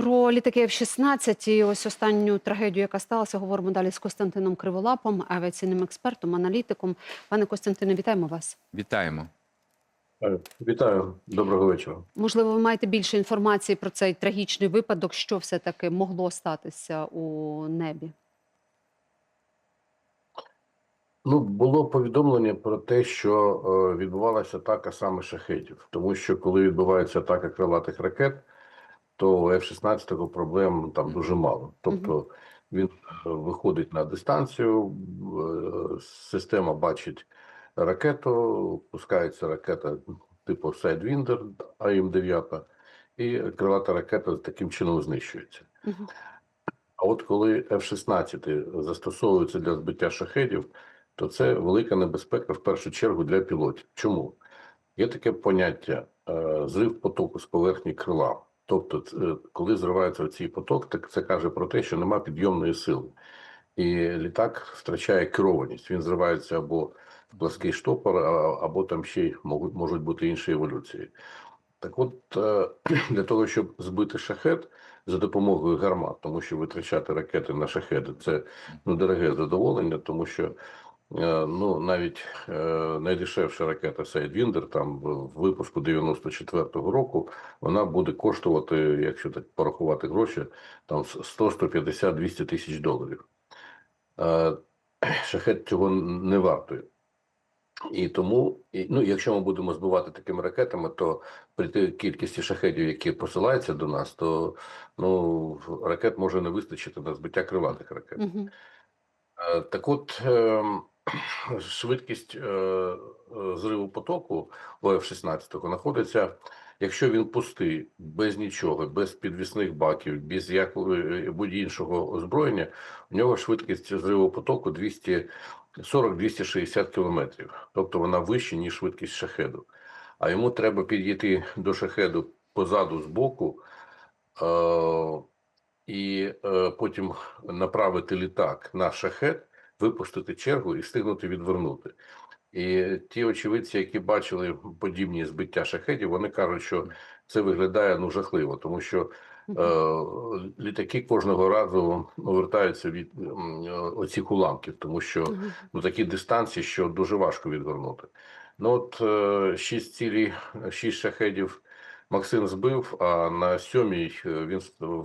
Про літаки F-16 і ось останню трагедію, яка сталася, говоримо далі з Костянтином Криволапом, авіаційним експертом, аналітиком. Пане Костянтине, вітаємо вас. Вітаємо. Е, Вітаю, доброго вечора. Можливо, ви маєте більше інформації про цей трагічний випадок, що все-таки могло статися у небі? Ну, було повідомлення про те, що е, відбувалася атака саме шахетів, тому що коли відбувається атака крилатих ракет, то у F-16 проблем там дуже мало. Тобто він е, виходить на дистанцію, е, система бачить ракету, пускається ракета типу Sidewinder АІМ-9, і крилата ракета таким чином знищується. А от коли F-16 застосовуються для збиття шахедів, то це велика небезпека в першу чергу для пілотів. Чому? Є таке поняття е, зрив потоку з поверхні крила. Тобто, е, коли зривається цей поток, так це каже про те, що нема підйомної сили. І літак втрачає керованість. Він зривається або в плаский штопор, або там ще й можуть, бути інші еволюції. Так от, е, для того, щоб збити шахет за допомогою гармат, тому що витрачати ракети на шахеди це ну, дороге задоволення, тому що ну, навіть е, найдешевша ракета Sidewinder, там в випуску 94-го року, вона буде коштувати, якщо так порахувати гроші, там 100, 150, 200 тисяч доларів. Е, Шахет цього не вартує. І тому, ну, якщо ми будемо збивати такими ракетами, то при тій кількості шахедів, які посилаються до нас, то ну, ракет може не вистачити на збиття крилатих ракет. Е, Так от, ем, швидкість е, е, зриву потоку у F-16 знаходиться, якщо він пустий, без нічого, без підвісних баків, без якого будь-іншого озброєння, у нього швидкість зриву потоку 240-260 кілометрів. Тобто вона вища, ніж швидкість шахеду. А йому треба підійти до шахеду позаду, збоку, е, і е, потім направити літак на шахет, випустити чергу і встигнути відвернути. І ті очевидці, які бачили подібні збиття шахетів, вони кажуть, що це виглядає ну жахливо, тому що е, літаки кожного разу повертаються від е, оцих уламків, тому що ну, такі дистанції, що дуже важко відвернути. Ну от е, шість цілі, шість шахедів Максим збив, а на сьомій е, він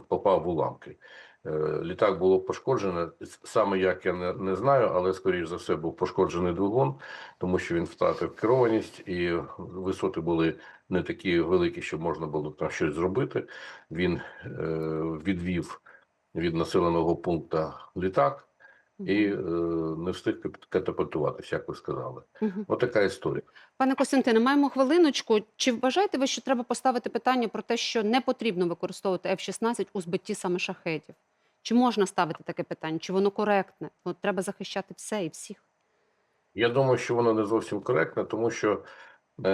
попав в уламки. Е, Літак було пошкоджено. Саме як я не, не знаю, але скоріш за все був пошкоджений двигун, тому що він втратив керованість, і висоти були не такі великі, щоб можна було там щось зробити. Він е, відвів від населеного пункту літак і е, не встиг кат- катапультуватися, як ви сказали. Мгм. Отака історія. Пане Костянтине, маємо хвилиночку. Чи вважаєте ви, що треба поставити питання про те, що не потрібно використовувати F-16 у збитті саме шахетів? Чи можна ставити таке питання? Чи воно коректне? От треба захищати все і всіх. Я думаю, що воно не зовсім коректне, тому що е,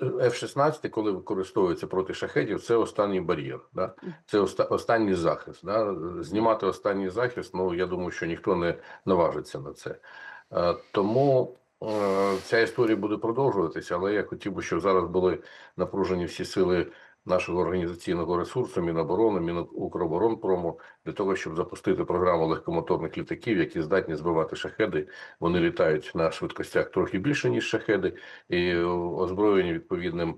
F-16, коли використовується проти шахедів, це останній бар'єр. Да? Це оста- останній захист. Да? Знімати останній захист, ну я думаю, що ніхто не наважиться на це. Е, тому е, ця історія буде продовжуватися, але я хотів би, щоб зараз були напружені всі сили нашого організаційного ресурсу, Міноборони, Мінукроборонпрому, для того, щоб запустити програму легкомоторних літаків, які здатні збивати шахеди. Вони літають на швидкостях трохи більше, ніж шахеди, і озброєні відповідним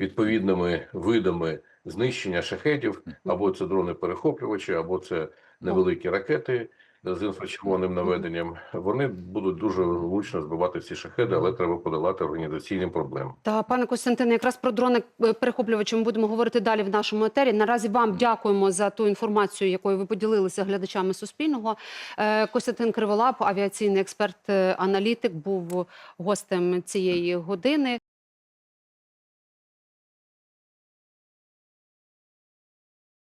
відповідними видами знищення шахедів, або це дрони перехоплювачі, або це невеликі ракети з інфрачервоним наведенням. Вони будуть дуже влучно збивати ці шахеди, але треба подолати організаційні проблеми. Та пане Костянтине, якраз про дрони е, перехоплювачі ми будемо говорити далі в нашому етері. Наразі вам дякуємо за ту інформацію, якою ви поділилися глядачами Суспільного. Е, Костянтин Криволап, авіаційний експерт, е, аналітик, був гостем цієї години.